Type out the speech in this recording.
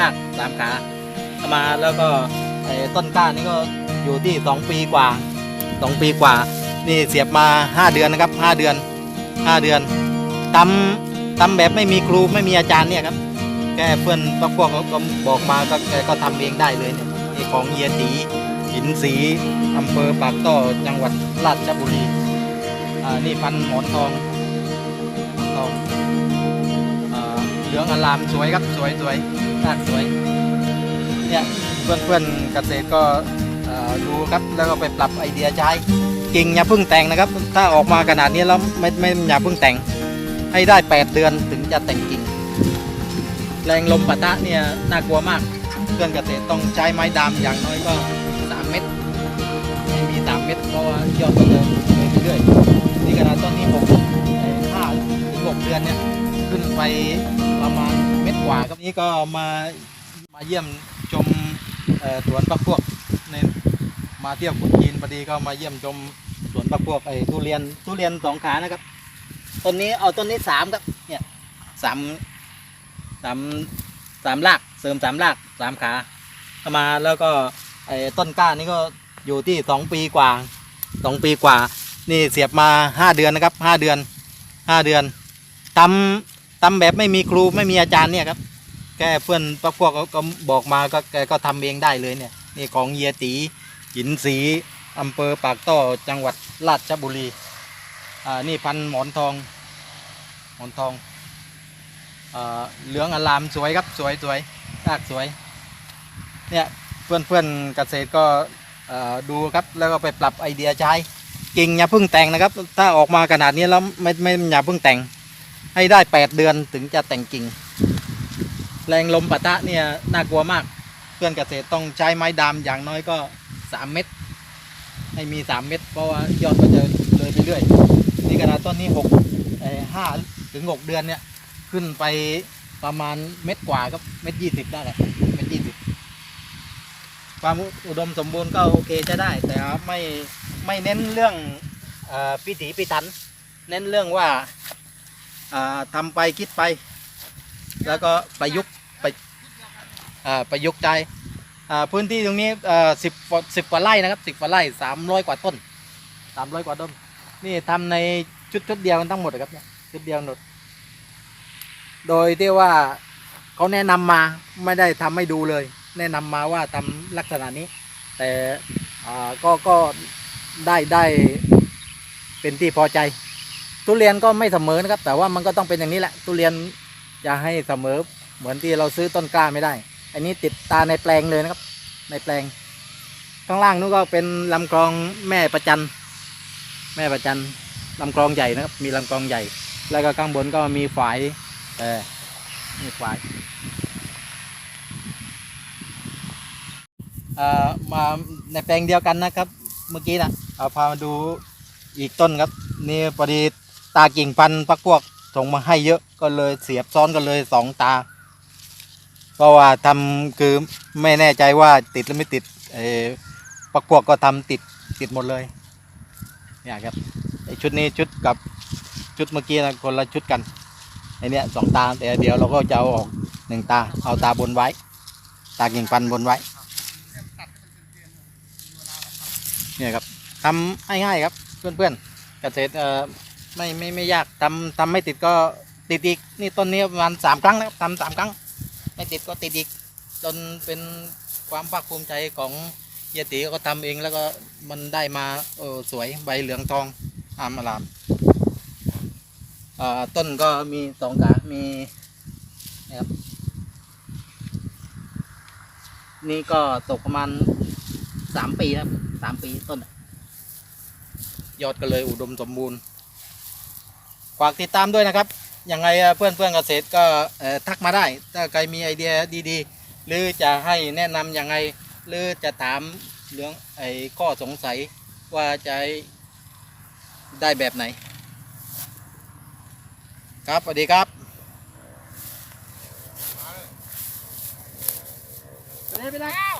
รากสามขามาแล้วก็ไอ้ต้นกล้านี่ก็อยู่ที่สองปีกว่าสองปีกว่า นี่เสียบมาห้าเดือนนะครับห้าเดือนห้าเดือนตำตำแบบไม่มีครูไม่มีอาจารย์เนี่ยครับแกเพื่อนพวกเขาก็บอกมาก็แกก็ทำเองได้เลยเนี่ยนี่ของเฮียตีหินสีอำเภอปากต้อจังหวัดราชบุรีอ่านี่พันหมอนทองหมอนทอง เหลืองอลามสวยครับสวยสวยราสวยเนี่ยเพื่อนเพื่อนเกษตรก็ดูครับแล้วก็ไปปรับไอเดียใช้กิ่งอย่าเพิ่งแต่งนะครับ ถ้าออกมาขนาดนี้แล้วไม่ไม่อย่าเพิ่งแต่ง ให้ได้ 8 เดือนถึงจะแต่งกิ่งแรงลมปะทะเนี่ยน่ากลัวมากเพื่อนเกษตรต้องใช้ไม้ดามอย่างน้อยก็ 3 เม็ดให้มี 3 เม็ดเพราะว่ายอดก็เดินเรื่อยๆนี่ขนาดต้นนี้6เอ่อห้าถึง6เดือนเนี่ยขึ้นไป ประมาณเม็ดกว่าครับนี่ก็มามาเยี่ยมชมสวนปักพวกในมาเที่ยวขุนจีนพอดีก็มาเยี่ยมชมสวนปักพวกไอ้ทุเรียนทุเรียนสองขานะครับต้นนี้เอาต้นนี้สามครับเนี่ยสามสามสามรากเสริมสามรากสามขาเอามาแล้วก็ไอ้ต้นก้านี่ก็อยู่ที่สองปีกว่าสองปีกว่า นี่เสียบมาห้าเดือนนะครับห้าเดือนห้าเดือนตำ ตำแบบไม่มีครูไม่มีอาจารย์เนี่ยครับแกเพื่อนปักพวกก็บอกมาก็แกก็ทำเองได้เลยเนี่ยนี่ของเฮียตีหินสีอำเภอปากต้อจังหวัดราชบุรีอ่านี่พันหมอนทองหมอนทองอ่าเหลืองอลามสวยครับสวยสวยรากสวยเนี่ยเพื่อนเพื่อนเกษตรก็ดูครับแล้วก็ไปปรับไอเดียใช้กิ่งอย่าเพิ่งแต่งนะครับ ถ้าออกมาขนาดนี้แล้วไม่ไม่อย่าเพิ่งแต่ง ให้ได้ 8 เดือนถึงจะแต่งกิ่ง แรงลมปะทะเนี่ยน่ากลัวมาก เพื่อนเกษตรต้องใช้ไม้ดามอย่างน้อยก็สามเม็ดให้มีสามเม็ดเพราะว่ายอดก็จะเลยไปเรื่อยนี่ขนาดต้นนี้หกเอ่อห้าถึงหกเดือนเนี่ยขึ้นไปประมาณเม็ดกว่าครับเม็ดยี่สิบได้แหละเม็ดยี่สิบความอุดมสมบูรณ์ก็โอเคจะได้ แต่ไม่ไม่เน้นเรื่องอพิถีพิถัน เน้นเรื่องว่า ทำไปคิดไป แล้วก็ประยุกต์ไปประยุกต์ใจพื้นที่ตรงนี้สิบสิบกว่าไร่นะครับสิบกว่าไร่สามร้อยกว่าต้นสามร้อยกว่าต้น นี่ทำในชุดชุดเดียวกันทั้งหมดครับเนี่ยชุดเดียวหมดโดยที่ว่าเขาแนะนำมาไม่ได้ทำให้ดูเลย แนะนำมาว่าทำลักษณะนี้ แต่ก็ก็ได้ได้เป็นที่พอใจ ทุเรียนก็ไม่เสมอนะครับ แต่ว่ามันก็ต้องเป็นอย่างนี้แหละ ทุเรียนจะให้เสมอเหมือนที่เราซื้อต้นกล้าไม่ได้ อันนี้ติดตาในแปลงเลยนะครับ ในแปลง ข้างล่างนู้นก็เป็นลำคลองแม่ประจัน แม่ประจันลำคลองใหญ่นะครับ มีลำคลองใหญ่ แล้วก็ข้างบนก็มีฝายเออมีฝายเอ่อมาในแปลงเดียวกันนะครับ เมื่อกี้นะเอาพามาดูอีกต้นครับ นี่พอดี ตากิ่งพันธุ์พักพวกส่งมาให้เยอะก็เลยเสียบซ้อนกันเลยสองตา เพราะว่าทำคือไม่แน่ใจว่าติดหรือไม่ติดเออปักพวกก็ทำติดติดหมดเลยเนี่ยครับไอชุดนี้ชุดกับชุดเมื่อกี้นะคนละชุดกันไอเนี้ยสองตาแต่เดี๋ยวเราก็จะเอาออกหนึ่งตาเอาตาบนไว้ ตากิ่งพันบนไว้เนี่ยครับทำง่ายๆครับเพื่อนๆเกษตรเอ่อ ไม่ไม่ไม่ยากทำทำไม่ติดก็ติดอีกนี่ต้นนี้ประมาณสามครั้งนะครับทำสามครั้ง ไม่ติดก็ติดอีกจนเป็นความภาคภูมิใจของเฮียตีก็ทำเองแล้วก็มันได้มาเออสวยใบเหลืองทองอามอลามต้นก็มีสองขามีนะครับนี่ก็ตกประมาณสามปีนะครับสามปีต้นยอดก็เลยอุดมสมบูรณ์ ฝากติดตามด้วยนะครับยังไงเพื่อนเพื่อนๆเกษตรก็เอ่อทักมาได้ ถ้าใครมีไอเดียดีๆ หรือจะให้แนะนำยังไง หรือจะถามเรื่องไอ้ข้อสงสัยว่าจะได้แบบไหน ครับสวัสดีครับไปเลยไปเลย